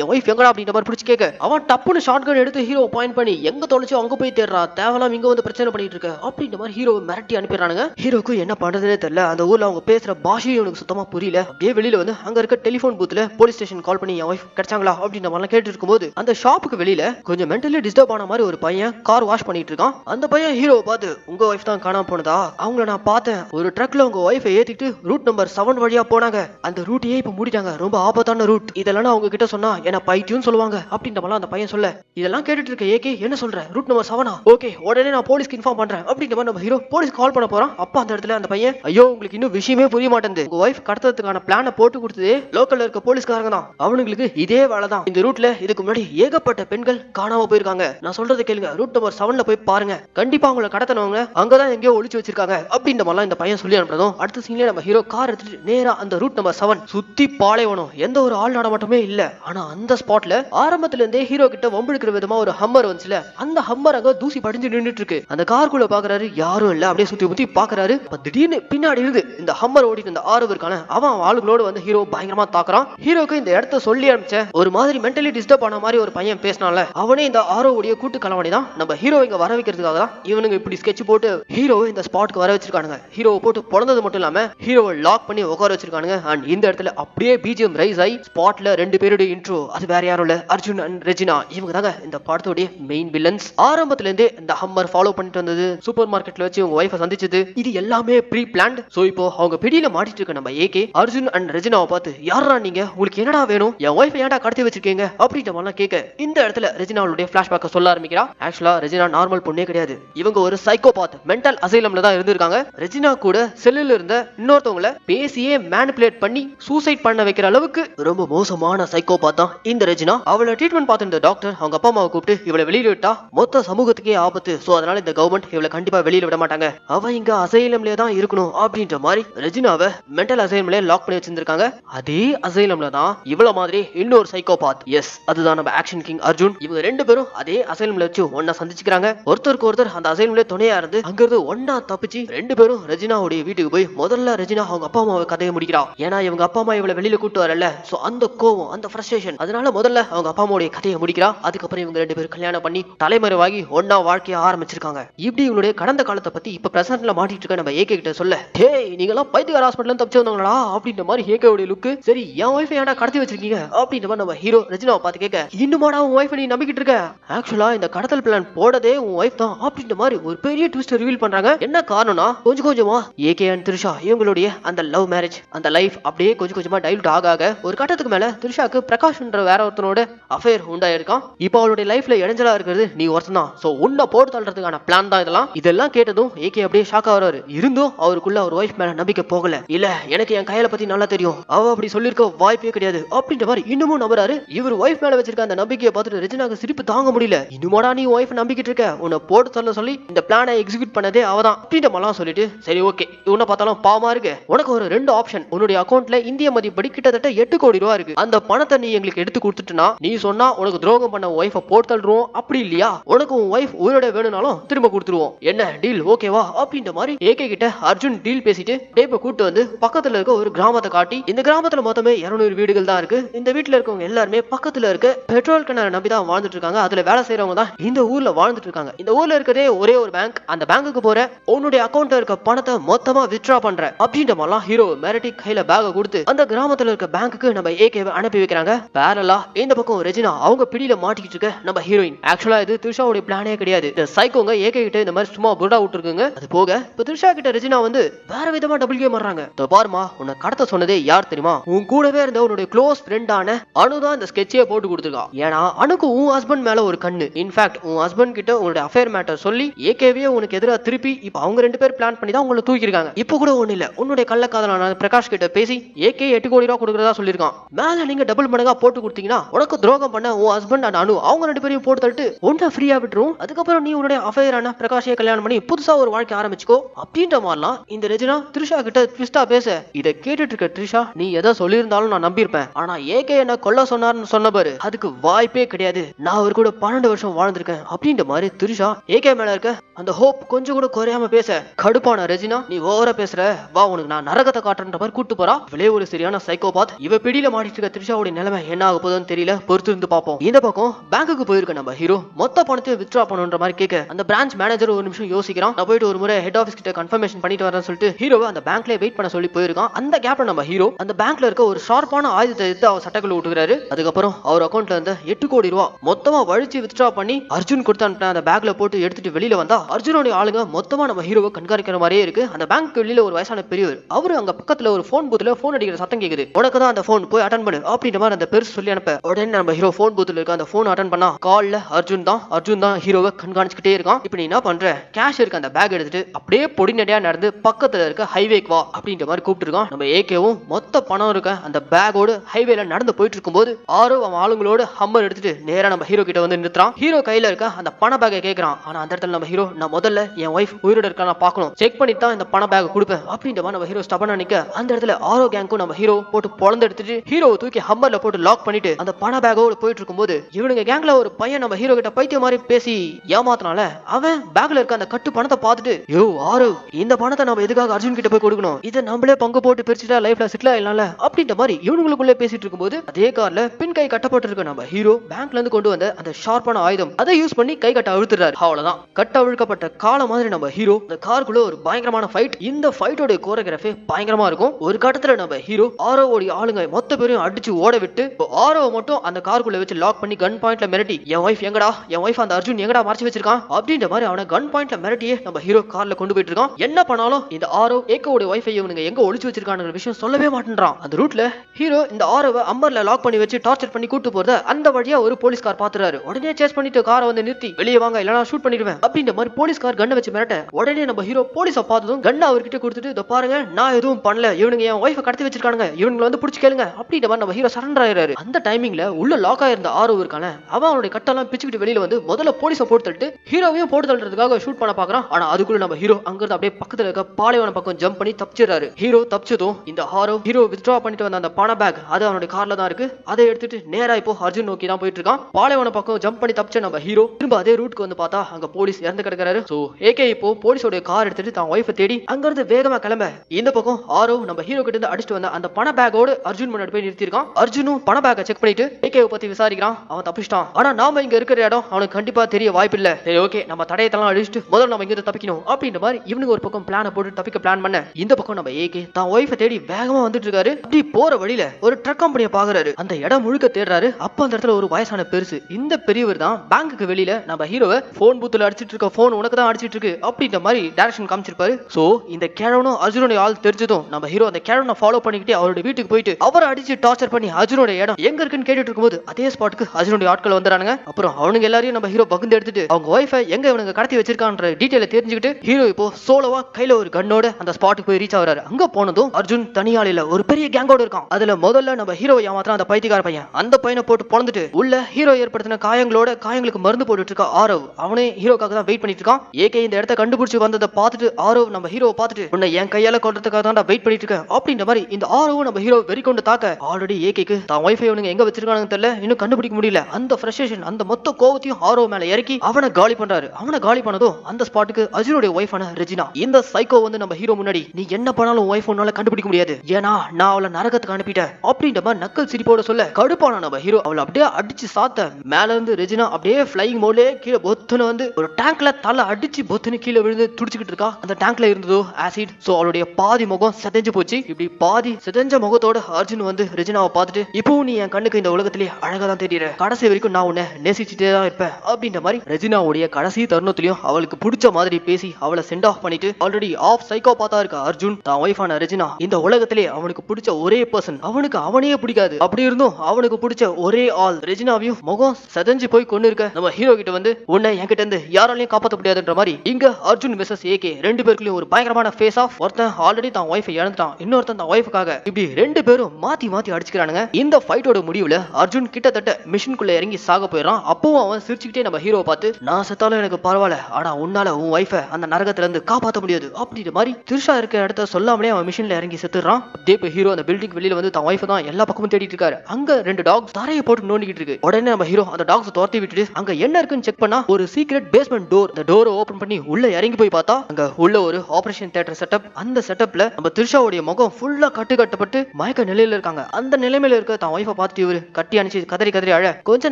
என் ஒய்ஃப் எங்கடா? அப்படின்ற மாதிரி பிடிச்சி கேட்க அவன் டப்புன்னு ஷார்ட் கன் எடுத்து ஹீரோ பாயிண்ட் பண்ணி எங்க தொலைச்சோ அங்க போய் தேடுறா. தேவலாம் இங்க வந்து பிரச்சனை பண்ணிட்டு இருக்க. அப்படின்ற மாதிரி ஹீரோ மிரட்டி அனுப்பிடுறானுங்க. ஹீரோக்கு என்ன பண்றதுனே தெரியல. அந்த ஊர்ல அவங்க பேசுற பாஷையும் எனக்கு சுத்தமா புரியல. அப்படியே வெளியில வந்து அங்க இருக்க டெலிபோன் பூத்துல போலீஸ் ஸ்டேஷன் கால் பண்ணி என் ஒய்ஃப் கிடைச்சாங்களா? அப்படின்ற மாதிரி கேட்டு இருக்கும்போது அந்த ஷாப்புக்கு வெளியில கொஞ்சம் மென்டலி டிஸ்டர்ப் ஆன மாதிரி ஒரு பையன் கார் வாஷ் பண்ணிட்டு இருக்கான். அந்த பையன் ஹீரோ பார்த்து உங்க ஒய்ஃப் தான் காணாம போனதா? அவங்கள நான் பார்த்தேன். ஒரு ட்ரக்ல உங்க ஒய்ஃபை ஏத்திட்டு ரூட் நம்பர் செவன் வழியா போனாங்க. அந்த ரூட்டையே இப்ப மூடிட்டாங்க. ரொம்ப ஆபத்தான ரூட் இதெல்லாம் நான் அவங்க கிட்ட சொன்னா என்ன பைத்தியம் சொல்லுவாங்க. அப்படின்ற மாதிரிலாம் அந்த பையன் சொல்ல. இதெல்லாம் கேட்டுட்டு இருக்க ஏகே என்ன சொல்ற? ரூட் நம்பர் செவனா ஓகே உடனே நான் போலீஸ்க்கு இன்ஃபார்ம் பண்றேன். அப்படின்ற மாதிரி நம்ம ஹீரோ போலீஸ் கால் பண்ண போறான். அப்ப அந்த இடத்துல அந்த பையன் ஐயோ உங்களுக்கு இன்னும் விஷயமே புரிய மாட்டேங்குது. உங்க ஒய்ஃப் கடத்துறதுக்கான பிளான போட்டு கொடுத்ததே லோக்கல்ல இருக்க போலீஸ்காரங்க தான். அவனுங்களுக்கு இதே வேலை தான். இந்த ரூட்ல இதுக்கு முன்னாடி ஏகப்பட்ட பெண்கள் காணாம போயிருக்காங்க. நான் சொல்றதை கேளுங்க. ரூட் நம்பர் செவன்ல போய் பாருங்க. கண்டிப்பா அவங்களை கடத்தினவங்க அங்கதான் எங்கேயோ ஒளிச்சு வச்சிருக்காங்க. அப்படின்ற மாதிரிலாம் இந்த பையன் சொல்லி அனுப்புறதும் அடுத்த சீன்ல நம்ம ஹீரோ கார் எடுத்துட்டு நேரா அந்த ரூட் நம்பர் செவன் சுத்தி பாலைவனம் எந்த ஒரு ஆள் நடமாட்டமே இல்ல. ஆனா அந்த ஸ்பாட்ல ஆரம்பத்துல இருந்தே ஹீரோ கிட்ட வம்பிழுக்கிற விதமா ஒரு ஹம்மர் வந்துச்சுல. அந்த ஹம்மர் அங்க தூசி படிஞ்சு நின்னுட்டு இருக்கு அந்த கார்க்குள்ள பாக்குறாரு யாரும் இல்ல. அப்படியே சுத்தி முத்தி பாக்குறாரு. திடீர்னு பின்னாடி இருந்து இந்த ஹம்மர் ஓடிட்டு இந்த ஆறு இருக்கான அவன் அவன் ஆளுங்களோட வந்து ஹீரோ பயங்கரமா தாக்குறான். ஹீரோக்கு இந்த இடத்த சொல்லி அனுப்பிச்ச ஒரு மாதிரி மென்டலி டிஸ்டர்ப் ஆன மாதிரி ஒரு பையன் பேசினால அவனே இந்த ஆரோவுடைய கூட்டு கலவாணி தான் நம்ம ஹீரோ இங்க வர வைக்கிறதுக்காக தான் இவனுங்க இப்படி ஸ்கெட்ச் போட்டு ஹீரோ இந்த ஸ்பாட்க்கு வர வச்சிருக்கானுங்க. ஹீரோவை போட்டு பிறந்தது மட்டும் இல்லாம ஹீரோவை லாக் பண்ணி உட்கார வச்சிருக்கானுங்க. அண்ட் இந்த இடத்துல அப்படியே பிஜிஎம் ரைஸ் ஆகி ஸ்பாட்ல ரெண்டு பேருடைய இன்ட்ரோ அது வேற யாரும் இல்ல. அர்ஜுன் அண்ட் ரெஜினா இவங்க தாங்க இந்த படத்தோடைய மெயின் வில்லன்ஸ் ஆரம்பத்துல இருந்தே இந்த ஹம்மர் ஃபாலோ பண்ணிட்டு வந்தது சூப்பர் மார்க்கெட்ல வச்சு உங்க ஒய்ஃபை சந்திச்சது இது எல்லாமே ப்ரீ பிளான்ட் சோ இப்போ அவங்க பிடியில மாட்டிட்டு இருக்க நம்ம ஏகே அர்ஜுன் அண்ட் ரெஜினாவை பார்த்து யாரா நீங்க? உங்களுக்கு என்னடா வேணும்? என் ஒய்ஃபை ஏன்டா கடத்தி வச்சிருக்கீங்க? அப்படின்ற மாதிரிலாம் கேட்க இந்த இடத்துல ரெஜினாவுடைய பிளாஷ்பேக்க சொல்ல ஆரம்பிக்கிறா. ஆக்சுவலா ரெஜினா நார்மல் பொண்ணே கிடையாது. இவங்க ஒரு சைக்கோபாத் மென்டல் அசைலம்ல தான் இருந்திருக்காங்க. ரெஜினா கூட செல்லுல இருந்த இன்னொருத்தவங்கள பேசியே மேனிபுலேட் பண்ணி சூசைட் பண்ண வைக்கிற அளவுக்கு. ரொம்ப மோசமான சைக்கோ தான் இந்த ரெஜினா. அவளை ட்ரீட்மெண்ட் பார்த்து இந்த டாக்டர் அவங்க அப்பா அம்மாவை கூப்பிட்டு இவளை வெளியில விட்டா மொத்த சமூகத்துக்கே ஆபத்து. சோ அதனால இந்த கவர்மெண்ட் இவளை கண்டிப்பா வெளியில விட மாட்டாங்க. அவ இங்க அசைலம்லயே தான் இருக்கணும் அப்படின்ற மாதிரி ரெஜினாவை மென்டல் அசைலம்ல லாக் பண்ணி வச்சிருந்திருக்காங்க. அதே அசைலம்ல தான் இவள மாதிரி இன்னொரு சைக்கோ பாத் எஸ் அதுதான் நம்ம ஆக்ஷன் கிங் அர்ஜுன். இவங்க ரெண்டு பேரும் அதே அசைலம்ல வச்சு ஒன்னா சந்திச்சுக்கிறாங்க. ஒருத்தருக்கு ஒருத்தர் அந்த அசைலம்ல துணையா இருந்து அங்கிருந்து ஒன்னா தப்பிச்சு ரெண்டு பேரும் ரெஜினாவுடைய வீட்டுக்கு போய் முதல்ல ரெஜினா அவங்க அப்பா அம்மாவை கதையை முடிக்கிறா. ஏன்னா இவங்க அப்பா அம்மா இவளை வெளியில கூட்டு வரல சோ அந்த கோவம் அந்த ஃப்ரஸ்ட்ரேஷன் அதனால முதல்ல அவங்க அப்பா அம்மாவுடைய கதையை முடிக்கிறா. அதுக்கப்புறம் இவங்க ரெண்டு பேரும் கல்யாணம் பண்ணி தலைமறைவாகி ஒன்னா வாழ்க்கைய ஆரம்பிச்சிருக்காங்க. இப்படி இவங்களுடைய கடந்த காலத்தை பத்தி இப்ப பிரசன்ட்ல மாட்டிட்டு இருக்க நம்ம ஏகே கிட்ட சொல்ல ஹே நீங்க எல்லாம் பைத்தியக்கார ஹாஸ்பிட்டல் தப்பிச்சு வந்தாங்களா அப்படின்ற மாதிரி ஏகேவுடைய லுக்கு சரி என் ஒய்ஃபை ஏன்டா கடத்தி வச்சிருக்கீங்க? அப்படின்ற மாதிரி நம்ம ஹீரோ ரஜினாவை பார்த்து கேட்க இன்னுமாடா உன் ஒய்ஃபை நீ நம்பிக்கிட்டு இருக்க? ஆக்சுவலா இந்த கடத்தல் பிளான் போடதே உன் ஒய்ஃப் தான் அப்படின்ற மாதிரி ஒரு பெரிய ட்விஸ்ட் ரிவீல் பண்றாங்க. என்ன காரணம்னா கொஞ்சம் கொஞ்சமா ஏகே அண்ட் த்ரிஷா இவங்களுடைய அந்த லவ் மேரேஜ் அந்த லைஃப் அப்படியே கொஞ்சம் கொஞ்சமா ஆக ஆக ஒரு கட்டத்துக்கு மேல த்ரிஷாக்கு பிரகாஷ்ன்ற வேற ஒருத்தனோட அஃபேர் உண்டாயிருக்கான் இப்போ அவளுடைய லைஃப்ல இடைஞ்சலா இருக்கிறது நீ ஒருத்தன் தான் சோ உன்னை போட்டு தள்ளுறதுக்கான பிளான் தான் இதெல்லாம். இதெல்லாம் கேட்டதும் ஏகே அப்படியே ஷாக் ஆகிறாரு இருந்தும் அவருக்குள்ள அவர் ஒய்ஃப் மேல நம்பிக்கை போகல. இல்ல எனக்கு என் கையில பத்தி நல்லா தெரியும். அவ அப்படி சொல்லிருக்க வாய்ப்பே கிடையாது. அப்படின்ற மாதிரி இன்னமும் நம்புறாரு. இவர் ஒய்ஃப் மேல வச்சிருக்க அந்த நம்பிக்கையை பார்த்துட்டு ரெஜினாக்கு சிரிப்பு தாங்க முடியல. இன்னுமாடா நீ ஒய்ஃப் நம்பிக்கிட்டு இருக்க? உன்னை போட்டு தள்ள சொல்லி இந்த பிளானை எக்ஸிக்யூட் பண்ணதே அவதான். அப்படின்ற மாதிரிலாம் சொல்லிட்டு சரி ஓகே உன்னை பார்த்தாலும் பாவமா இருக்கு. உனக்கு ஒரு ரெண்டு ஆப்ஷன் உன்னுடைய அக்கௌண்ட்ல இந்திய படி கிட்டத்தட்ட எட்டு கோடி ரூபா இருக்கு. அந்த பணத்தை நீ எங்களுக்கு எடுத்து கொடுத்துட்டுனா நீ சொன்னா உனக்கு துரோகம் பண்ண ஒய்ஃபை போட்டு அப்படி இல்லையா? உனக்கு உன் ஒய்ஃப் உயிரோட வேணும்னாலும் திரும்ப கொடுத்துருவோம். என்ன டீல் ஓகேவா அப்படின்ற மாதிரி ஏகே கிட்ட அர்ஜுன் டீல் பேசிட்டு டேப்பை கூட்டு வந்து பக்கத்துல இருக்க ஒரு கிராமத்தை காட்டி இந்த கிராமத்துல மொத்தமே 200 வீடுகள் தான் இருக்கு. இந்த வீட்டுல இருக்கவங்க எல்லாருமே பக்கத்துல இருக்க பெட்ரோல் கிணறு நம்பி தான் வாழ்ந்துட்டு இருக்காங்க. அதுல வேலை செய்யறவங்க தான் இந்த ஊர்ல வாழ்ந்துட்டு இருக்காங்க. இந்த ஊர்ல இருக்கிறதே ஒரே ஒரு பேங்க் அந்த பேங்குக்கு போற உன்னுடைய அக்கௌண்ட்ல இருக்க பணத்தை மொத்தமா வித்ட்ரா பண்ற. அப்படின்ற மாதிரிலாம் ஹீரோ மிரட்டி கையில பேக கொடுத்து அந்த கிராமத்துல இருக்க பேங்க்குக்கு நம்ம ஏகேவை அனுப்பி வைக்கிறாங்க. பேரலா இந்த பக்கம் ரெஜினா அவங்க பிடியில மாட்டிக்கிட்டு இருக்க நம்ம ஹீரோயின் ஆக்சுவலா இது த்ரிஷாவுடைய பிளானே கிடையாது. இந்த சைக்கோங்க ஏகே கிட்ட இந்த மாதிரி சும்மா புருடா விட்டுருக்குங்க அது போக இப்ப த்ரிஷா கிட்ட ரெஜினா வந்து வேற விதமா டபுள் கேம் வர்றாங்க இதோ பாருமா உன்னை கடத்த சொன்னதே யார் தெரியுமா? உன் கூடவே இருந்த உன்னுடைய க்ளோஸ் ஃப்ரெண்டான அனு தான் இந்த ஸ்கெட்சே போட்டு கொடுத்துருக்கா. ஏன்னா அனுக்கு உன் ஹஸ்பண்ட் மேல ஒரு கண்ணு. இன்ஃபேக்ட் உன் ஹஸ்பண்ட் கிட்ட உன்னுடைய அஃபேர் மேட்டர் சொல்லி ஏகேவே உனக்கு எதிராக திருப்பி இப்ப அவங்க ரெண்டு பேர் பிளான் பண்ணி தான் உங்களை தூக்கிருக்காங்க இப்போ கூட ஒண்ணு இல்ல. உன்னுடைய கள்ளக்காதலான பிரகாஷ் கிட்ட பேசி ஏகே எட்டு கோடி ரூபா கொடுக்கறதா சொல்லியிருக்கான். மேல நீங்க டபுள் மடங்கா போட்டு கொடுத்தீங்கன்னா உனக்கு துரோகம் பண்ண உன் ஹஸ்பண்ட் அண்ட் அனு அவங்க ரெண்டு பேரையும் போட்டு தள்ளிட்டு உன்னை ஃப்ரீயா விட்டுரும். அதுக்கப்புறம் நீ உன்னுடைய அஃபையரான பிரகாஷையை கல்யாணம் பண்ணி புதுசா ஒரு வாழ்க்கை ஆரம்பிச்சுக்கோ. அப்படின்ற மாதிரிலாம் இந்த ரெஜினா த்ரிஷா கிட்ட ட்விஸ்டா பேச. இதை கேட்டுட்டு இருக்க த்ரிஷா நீ எதை சொல்லியிருந்தாலும் நான் நம்பியிருப்பேன். ஆனா ஏகே என்ன கொல்ல சொன்னார்னு சொன்ன பாரு. அதுக்கு வாய்ப்பே கிடையாது. நான் அவர் கூட பன்னெண்டு வருஷம் வாழ்ந்திருக்கேன். அப்படின்ற மாதிரி த்ரிஷா ஏகே மேல இருக்க அந்த ஹோப் கொஞ்சம் கூட குறையாம பேச. கடுப்பான ரெஜினா நீ ஓவரா பேசுற. வா உனக்கு நான் நரகத்தை காட்டுறன்ற மாதிரி கூட்டு போறா. இவளே ஒரு சரியான சைக்கோபாத் இவ பிடியில மாட்டிட்டு இருக்க த்ரிஷாவுடைய நிலைமை என்ன ஆக போதுன்னு தெரியல. பொறுத்து இருந்து பார்ப்போம். இந்த பக்கம் பேங்குக்கு போயிருக்க நம்ம ஹீரோ. மொத்த பணத்தை வித்ட்ரா பண்ணுன்ற மாதிரி கேட்க அந்த பிரான்ச் மேனேஜர் ஒரு நிமிஷம் யோசிக்கிறான். நான் போயிட்டு ஒரு முறை ஹெட் ஆஃபீஸ் கிட்ட கன்ஃபர்மேஷன் பண்ணிட்டு வரேன் சொல்லிட்டு ஹீரோவை அந்த பேங்க்ல வெயிட் பண்ண சொல்லி போயிருக்கான். அந்த கேப்ல நம்ம ஹீரோ அந்த பேங்க்ல இருக்க ஒரு ஷார்ப்பான ஆயுதத்தை எடுத்து அவர் சட்டக்குள்ள விட்டுக்கிறாரு அதுக்கப்புறம் அவர் அக்கௌண்ட்ல இருந்த எட்டு கோடி ரூபா மொத்தமா வழிச்சு வித்ட்ரா பண்ணி அர்ஜுன் கொடுத்து அனுப்பின அந்த பேக்ல போட்டு எடுத்துட்டு வெளியில வந்தா அர்ஜுனோட ஆளுங்க மொத்தமா நம்ம ஹீரோவை கண்காணிக்கிற மாதிரியே இருக்கு. அந்த பேங்க் வெளியில ஒரு வயசான பெரியவர். அவரு அங்க பக்கத்துல ஒரு ஃபோன் பூத்துல ஃபோன் அடிக்கிற சத்தம் கேக்குது. உனக்கு தான் அந்த ஃபோன் போய் அட்டன் பண்ணு. அப்படின்ற மாதிரி அந்த பெருசு சொல்லி அனுப்ப. உடனே நம்ம ஹீரோ ஃபோன் பூத்துல இருக்க அந்த ஃபோன் அட்டன் பண்ணா கால்ல அர்ஜுன் தான் அர்ஜுன் தான் ஹீரோவை கண்காணிச்சுக்கிட்டே இருக்கான். இப்போ நீ என்ன பண்ற? கேஷ் இருக்க அந்த பேக் எடுத்துட்டு அப்படியே பொடிநடையா நடந்து பக்கத்துல இருக்க ஹைவேக்கு வா அப்படின்ற மாதிரி கூப்பிட்டுருக்கான் நம்ம ஏகேவும் மொத்த பணம் இருக்க அந்த பேக்கோடு ஹைவேல நடந்து போயிட்டு இருக்கும்போது ஆரோ அவன் ஆளுங்களோட ஹம்மர் எடுத்துட்டு நேரா நம்ம ஹீரோ கிட்ட வந்து நிறுத்துறான். ஹீரோ கையில இருக்க அந்த பண பேக்கை கேக்குறான். ஆனா அந்த இடத்துல நம்ம ஹீரோ நான் முதல்ல என் ஒய்ஃப் உயிரோட இருக்கா நான் பார்க்கணும். செக் பண்ணி தான் இந்த பண பேக் கொடுப்பேன். அப்படின்ற மாதிரி நம்ம ஹீரோ ஸ்டபனா நிக்க அந்த இடத்துல ஆரோ கேங்க்கும் நம்ம ஹீரோ போட்டு பொழந்து எடுத்துட்டு ஹீரோவை தூக்கி ஹம்மர்ல போட்டு லாக் பண்ணிட்டு அந்த பண பேக்கோட போயிட்டு இருக்கும்போது இவனுங்க கேங்ல ஒரு பையன் நம்ம ஹீரோ கிட்ட பைத்திய மாதிரி பேசி ஏமாத்தினால அவன் பேக்ல இருக்க அந்த கட்டு பணத்தை பார்த்துட்டு யோ ஆறு இந்த பணத்தை நம்ம எதுக்காக அர்ஜுன் கிட்ட போய் கொடுக்கணும்? இதை நம்மளே பங்கு போட்டு பிரிச்சுட்டா லைஃப்ல செட்டில் ஆயிடலாம்ல? அப்படின்ற மாதிரி இவனுங்களுக்குள்ளே பேசிட்டு இருக்கும்போது அதே கார்ல பின் கை கட்டப்பட்டிருக்க நம்ம ஹீரோ பேங்க்ல இருந்து கொண்டு வந்த அந்த ஷார்ப்பான ஆயுதம் அதை யூஸ் பண்ணி கை கட்ட அழுத்துறாரு. அவ்வளவுதான். கட்ட அழுக்கப்பட்ட காலம் மாதிரி நம்ம ஹீரோ அந்த காருக்குள்ள ஒரு பயங்கரமான ஃபைட் இந்த ஃபைட்டோட கோரியோகிராஃபி பயங்கரமா இருக்கும். ஒரு கட்டத்துல நம்ம ஹீரோ ஆரோவோடைய ஆளுங்க மொத்த பேரையும் அடிச்சு ஓட விட்டு இப்போ ஆரோவை மட்டும் அந்த காருக்குள்ள வச்சு லாக் பண்ணி கன் பாயிண்ட்ல மிரட்டி என் ஒய்ஃப் எங்கடா? என் ஒய்ஃப் அந்த அர்ஜுன் எங்கடா மறைச்சு வச்சிருக்கான்? அப்படின்ற மாதிரி அவனை கன் பாயிண்ட்ல மிரட்டியே நம்ம ஹீரோ கார்ல கொண்டு போயிட்டு இருக்கான். என்ன பண்ணாலும் இந்த ஆரோ ஏக்கோடைய ஒய்ஃபை இவனுங்க எங்க ஒழிச்சு வச்சிருக்கானுங்கிற விஷயம் சொல்லவே மாட்டேன்றான். அந்த ரூட்ல ஹீரோ இந்த ஆரோவை அம்பர்ல லாக் பண்ணி வச்சு டார்ச்சர் பண்ணி கூட்டு போறத அந்த வழியா ஒரு போலீஸ் கார் பாத்துறாரு. உடனே சேஸ் பண்ணிட்டு காரை வந்து நிறுத்தி வெளியே வாங்க இல்லனா ஷூட் பண்ணிடுவேன். அப்படின்ற மாதிரி போலீஸ் கார் கண்ணை வச்சு மிரட்ட உடனே நம்ம ஹீரோ போலீஸை பார்த்ததும் கண்ணை அவர்கிட்ட கொடுத்துட்டு இதை பாருங்க நான் எதுவும் பண்ணல. இவனுங்க என் ஒய்ஃபை கடத்தி வச்சிருக்கானுங்க. இவங்களை வந்து பிடிச்சி கேளுங்க. அப்படின்ற மாதிரி நம்ம ஹீரோ சரண்டர் ஆயிடுறாரு. அந்த டைமிங்ல உள்ள லாக் ஆயிருந்த ஆர்வம் இருக்கான? அவன் அவனுடைய கட்டெல்லாம் பிச்சுக்கிட்டு வெளியில வந்து முதல்ல போலீஸை போட்டு தள்ளிட்டு ஹீரோவையும் போட்டு தள்ளுறதுக்காக ஷூட் பண்ண பாக்குறான் ஆனா அதுக்குள்ள நம்ம ஹீரோ அங்கிருந்து அப்படியே பக்கத்துல இருக்க பாலைவன பக்கம் ஜம்ப் பண்ணி தப்பிச்சிடுறாரு. ஹீரோ தப்பிச்சதும் இந்த ஹாரோ ஹீரோ வித்ட்ரா பண்ணிட்டு வந்த அந்த பண பேக் அது அவனுடைய கார்ல தான் இருக்கு. அதை எடுத்துட்டு நேரா இப்போ அர்ஜுன் நோக்கி தான் போயிட்டு இருக்கான். பாலைவன பக்கம் ஜம்ப் பண்ணி தப்பிச்ச நம்ம ஹீரோ திரும்ப அதே ரூட்க்கு வந்து பார்த்தா அங்க போலீஸ் இறந்து கிடக்குறாரு. சோ ஏகே இப்போ போலீஸோட கார் எடுத்துட்டு தான் ஒய்ஃபை தேடி அங்க இருந்து வேகமா கிளம்ப. இந்த பக்கம் ஆரோ நம்ம ஹீரோ கிட்ட இருந்து அடிச்சுட்டு வந்த அந்த பண பேக்கோடு அர்ஜுன் முன்னாடி போய் நிறுத்திருக்கான் அர்ஜுனும் பண பேக்கை செக் பண்ணிட்டு ஏகேவை பத்தி விசாரிக்கிறான். அவன் தப்பிச்சிட்டான். ஆனா நாம இங்க இருக்கிற இடம் அவனுக்கு கண்டிப்பா தெரிய வாய்ப்பு இல்ல. சரி ஓகே நம்ம தடையத்தெல்லாம் அழிச்சிட்டு முதல்ல நம்ம இங்கிருந்து தப்பிக்கணும். அப்படின்ற மாதிரி இவனுக்கு ஒரு பக்கம் பிளான போட்டு தப்பிக்க பிளான் பண்ண. இந்த பக்கம் நம்ம ஏகே தான் ஒய்ஃபை தேடி வேகமா வந்துட்டு இருக்காரு. அப்படி போற வழியில ஒரு ட்ரக் கம்பெனியை பாக்குறாரு. அந்த இடம் முழுக்க தேடுறாரு. அப்ப அந்த இடத்துல ஒரு வயசான பெருசு. இந்த பெரியவர் தான் பேங்க்குக்கு வெளியில நம்ம ஹீரோவை போன் பூத்துல அடிச்சிட்டு இருக்க போன் உனக்கு தான் அடிச்சிட்டு இருக்கு அப்படின்ற மாதிரி டைரக்ஷன் காமிச்சிருப்பாரு. சோ இந்த கேழவனும் அர்ஜுனோட ஆள் தெரிஞ்சதும் நம்ம ஹீரோ அந்த கேழவனை ஃபாலோ பண்ணிக்கிட்டு அவரோட வீட்டுக்கு போயிட்டு அவரை அடிச்சு டார்ச்சர் பண்ணி அர்ஜுனோட இடம் எங்க இருக்குன்னு கேட்டுட்டு இருக்கும்போது அதே ஸ்பாட்டுக்கு அர்ஜுனோட ஆட்கள் வந்துறானுங்க அப்புறம் அவனுங்க எல்லாரையும் நம்ம ஹீரோ பகுந்து எடுத்துட்டு அவங்க ஒய்ஃபை எங்க இவனுங்க கடத்தி வச்சிருக்கான்ற டீட்டெயில தெரிஞ்சுக்கிட்டு ஹீரோ இப்போ சோலோவா கையில ஒரு கண்ணோட அந்த ஸ்பாட்டுக்கு போய் ரீச் ஆகுறாரு. அங்க போனதும் அர்ஜுன் தனியாளில ஒரு பெரிய கேங்கோட இருக்கான். அதுல முதல்ல நம்ம ஹீரோ ஏமாத்திரம் அந்த பைத்தியக்கார பையன். அந்த பையனை போட்டு பொழந்துட்டு உள்ள ஹீரோ ஏற்படுத்தின காயங்களோட காயங்களுக்கு மருந்து போட்டுட்டு இருக்க ஆரவ். அவனே ஹீரோக்காக தான் வெயிட் பண்ணிட்டு இருக்கான். ஏகே இந்த இடத்த கண்டுபிடிச்சு வந்ததை பார்த்துட்டு ஆரவ் நம்ம ஹீரோவை பார்த்துட்டு உன்னை என் கையால கொள்றதுக்காக தான் வெயிட் பண்ணிட்டு இருக்கேன் அப்படின்ற மாதிரி இந்த திரும்பவும் நம்ம ஹீரோ வெறி கொண்டு தாக்க ஆல்ரெடி ஏகேக்கு தான் ஒய்ஃபை அவனுங்க எங்க வச்சிருக்கானுங்க தெரியல. இன்னும் கண்டுபிடிக்க முடியல. அந்த ஃப்ரஸ்ட்ரேஷன் அந்த மொத்த கோவத்தையும் ஆரோ மேல இறக்கி அவனை காலி பண்றாரு. அவனை காலி பண்ணதும் அந்த ஸ்பாட்டுக்கு அஜினுடைய ஒய்ஃபான ரெஜினா. இந்த சைக்கோ வந்து நம்ம ஹீரோ முன்னாடி நீ என்ன பண்ணாலும் ஒய்ஃப் உன்னால கண்டுபிடிக்க முடியாது. ஏன்னா நான் அவளை நரகத்துக்கு அனுப்பிட்டேன். அப்படின்ற மாதிரி நக்கல் சிரிப்போட சொல்ல கடுப்பான நம்ம ஹீரோ அவளை அப்படியே அடிச்சு சாத்த மேல இருந்து ரெஜினா அப்படியே ஃபிளைங் மோட்லயே கீழே பொத்துன்னு வந்து ஒரு டேங்க்ல தலை அடிச்சு பொத்துன்னு கீழே விழுந்து துடிச்சுக்கிட்டு இருக்கா. அந்த டேங்க்ல இருந்ததோ ஆசிட் சோ அவளுடைய பாதி முகம் செதஞ்சு போச்சு. இப்படி பாதி செதஞ்ச முகத்தோட அர்ஜுன் வந்து ரிஜினாவை பார்த்துட்டு இப்பவும் நீ என் கண்ணுக்கு இந்த உலகத்திலே அழகா தான் தெரியற. கடைசி வரைக்கும் நான் உன்னை நேசிச்சுட்டே தான் இருப்பேன். அப்படின்ற மாதிரி ரெஜினாவுடைய கடைசி தருணத்திலையும் அவளுக்கு பிடிச்ச மாதிரி பேசி அவளை சென்ட் ஆஃப் பண்ணிட்டு ஆல்ரெடி ஆஃப் சைக்கோ பார்த்தா இருக்க அர்ஜுன் தான் ஒய்ஃபான ரெஜினா இந்த உலகத்திலே அவனுக்கு பிடிச்ச ஒரே பர்சன் அவனுக்கு அவனையே பிடிக்காது. அப்படி இருந்தும் அவனுக்கு பிடிச்ச ஒரே ஆள் ரெஜினாவையும் முகம் செதஞ்சு போய் கொண்டு இருக்க நம்ம ஹீரோ கிட்ட வந்து உன்னை என்கிட்ட இருந்து யாராலையும் காப்பாற்ற முடியாதுன்ற மாதிரி இங்க அர்ஜுன் மிஸ்ஸஸ் ஏகே ரெண்டு பேருக்குள்ளயும் ஒரு பயங்கரமான ஃபேஸ் ஆஃப் ஒருத்தன் ஆல்ரெடி தான் ஒய்ஃபை இழந்துட்டான். இன்னொருத்தன் தான் ஒய்ஃபுக்காக இப்படி ரெண்டு பேரும் மாத்தி மாத்தி அடிச்சுக்கிறானுங்க. இந்த ஃபைட்டோட முடிவுல அர்ஜுன் கிட்டத்தட்ட மிஷின்குள்ள இறங்கி சாக போயிடறான். அப்பவும் அவன் சிரிச்சுக்கிட்டே நம்ம ஹீரோவை பார்த்து நான் செத்தாலும் எனக்கு பரவாயில்ல. ஆனா உன்னால உன் ஒய்ஃபை அந்த நரகத்துல இருந்து காப்பாற்ற முடியாது. அப்படின்ற மாதிரி திருஷா இருக்க இடத்த சொல்லாமலே அவன் மிஷின்ல இறங்கி செத்துறான். அப்படியே இப்போ ஹீரோ அந்த பில்டிங் வெளியில வந்து தன் ஒய்ஃப் தான் எல்லா பக்கமும் தேடிட்டு இருக்காரு. அங்க ரெண்டு டாக்ஸ் தரையை போட்டு நோண்டிக்கிட்டு இருக்கு. உடனே நம்ம ஹீரோ அந்த டாக்ஸ் துரத்தி விட்டுட்டு அங்க என்ன இருக்குன்னு செக் பண்ணா ஒரு சீக்ரெட் பேஸ்மெண்ட் டோர் அந்த டோரை ஓபன் பண்ணி உள்ள இறங்கி போய் பார்த்தா அங்க உள்ள ஒரு ஆபரேஷன் தியேட்டர் செட்டப் அந்த செட்டப்ல நம்ம திருஷாவுடைய முகம் ஃபுல்லா கட்டு கட்டப்பட்டு போட்டு மயக்க நிலையில இருக்காங்க. அந்த நிலைமையில இருக்க தான் ஒய்ஃபை பார்த்துட்டு இவரு கட்டி அணிச்சு கதறி கதறி அழ கொஞ்ச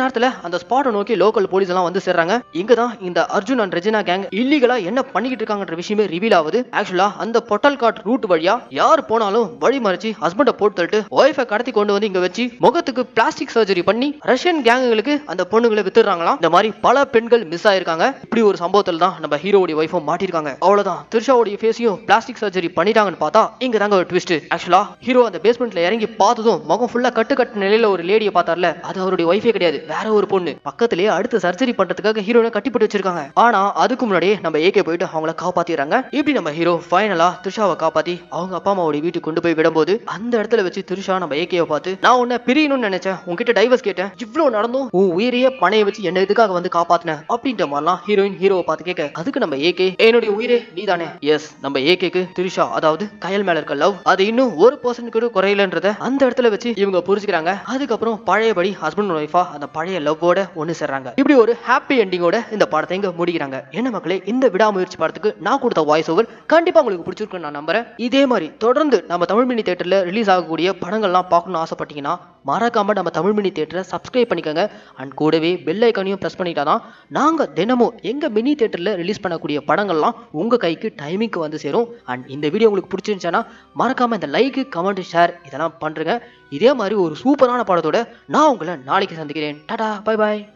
நேரத்துல அந்த ஸ்பாட்டை நோக்கி லோக்கல் போலீஸ் எல்லாம் வந்து சேர்றாங்க. இங்க தான் இந்த அர்ஜுன் அண்ட் ரெஜினா கேங் இல்லீகலா என்ன பண்ணிக்கிட்டு இருக்காங்கன்ற விஷயமே ரிவீல் ஆகுது. ஆக்சுவலா அந்த பொட்டல் காட் ரூட் வழியா யார் போனாலும் வழி மறைச்சு ஹஸ்பண்டை போட்டு தள்ளிட்டு ஒய்ஃபை கடத்தி கொண்டு வந்து இங்க வச்சு முகத்துக்கு பிளாஸ்டிக் சர்ஜரி பண்ணி ரஷ்யன் கேங்குகளுக்கு அந்த பொண்ணுங்களை வித்துறாங்களாம் இந்த மாதிரி பல பெண்கள் மிஸ் ஆயிருக்காங்க. இப்படி ஒரு சம்பவத்துல தான் நம்ம ஹீரோடைய ஒய்ஃபும் மாட்டிருக்காங்க. அவ்வளவுதான். த்ரிஷாவுடைய ஃபேஸையும் பிளாஸ்டிக் சர்ஜரி பண்ணிட்டாங்கன்னு பார்த்தா இங்க தாங்க ஒரு ட்விஸ்ட் ஆக்சுவலா ஹீரோ அந்த பேஸ்மெண்ட்ல இறங்கி பார்த்ததும் முகம் ஃபுல்லா கட்டு கட்டு நிலையில ஒரு லேடியை பார்த்தார்ல. அது அவருடைய ஒய்ஃபே கிடையாது. வேற ஒரு பொண்ணு. பக்கத்திலேயே அடுத்து சர்ஜரி பண்றதுக்காக ஹீரோனை கட்டிப்பட்டு வச்சிருக்காங்க. ஆனா அதுக்கு முன்னாடியே நம்ம ஏகே போயிட்டு அவங்கள காப்பாத்திடுறாங்க. இப்படி நம்ம ஹீரோ ஃபைனலா த்ரிஷாவை காப்பாத்தி அவங்க அப்பா அம்மாவுடைய வீட்டுக்கு கொண்டு போய் விடும்போது அந்த இடத்துல வச்சு த்ரிஷா நம்ம ஏகேவை பார்த்து நான் உன்னை பிரியணும்னு நினைச்சேன். உன்கிட்ட டைவர்ஸ் கேட்டேன். இவ்வளவு நடந்தும் உன் உயிரையே பணைய வச்சு என்ன இதுக்காக வந்து காப்பாத்தினேன் அப்படின்ற மாதிரிலாம் ஹீரோயின் ஹீரோவை பார்த்து கேட்க அதுக்கு நம்ம ஏகே என்னுடைய உயிரே நீ தானே எஸ் நம்ம ஏகேக்கு த்ரிஷா அதாவது கயல் மேல இருக்க லவ் அது இன்னும் ஒரு பர்சனுக்கு கூட குறையலன்றத அந்த இடத்துல வச்சு இவங்க புரிஞ்சுக்கிறாங்க. அதுக்கப்புறம் பழையபடி ஹஸ்பண்ட் ஒய்ஃபா அந்த பழைய லவ்வோட ஒன்னு சேர்றாங்க. இப்படி ஒரு ஹாப்பி எண்டிங்கோட இந்த படத்தை இங்க முடிக்கிறாங்க. என்ன மக்களே இந்த விடாமுயற்சி படத்துக்கு நான் கொடுத்த வாய்ஸ் ஓவர் கண்டிப்பா உங்களுக்கு பிடிச்சிருக்குன்னு நான் நம்புறேன். இதே மாதிரி தொடர்ந்து நம்ம தமிழ் மினி தேட்டர்ல ரிலீஸ் ஆகக்கூடிய படங்கள்லாம் பார்க்கணும்னு ஆசைப்பட்டீங்கன்னா மறக்காம நம்ம தமிழ் மினி தேட்டரை சப்ஸ்கிரைப் பண்ணிக்கோங்க. அண்ட் கூடவே பெல் ஐக்கானையும் ப்ரெஸ் பண்ணிட்டாதான் நாங்க தினமும் எங்க மினி தேட்டரில் ரிலீஸ் பண்ணக்கூடிய படங்கள்லாம் உங்க கைக்கு டைமிங்க்கு வந்து சேரும். அண்ட் இந்த வீடியோ உங்களுக்கு பிடிச்சிருந்துச்சுன்னா மறக்காம இந்த லைக் கமெண்ட் ஷேர் இதெல்லாம் பண்றேங்க. இதே மாதிரி ஒரு சூப்பரான படத்தோட நான் உங்களை நாளைக்கு சந்திக்கிறேன். Tata bye bye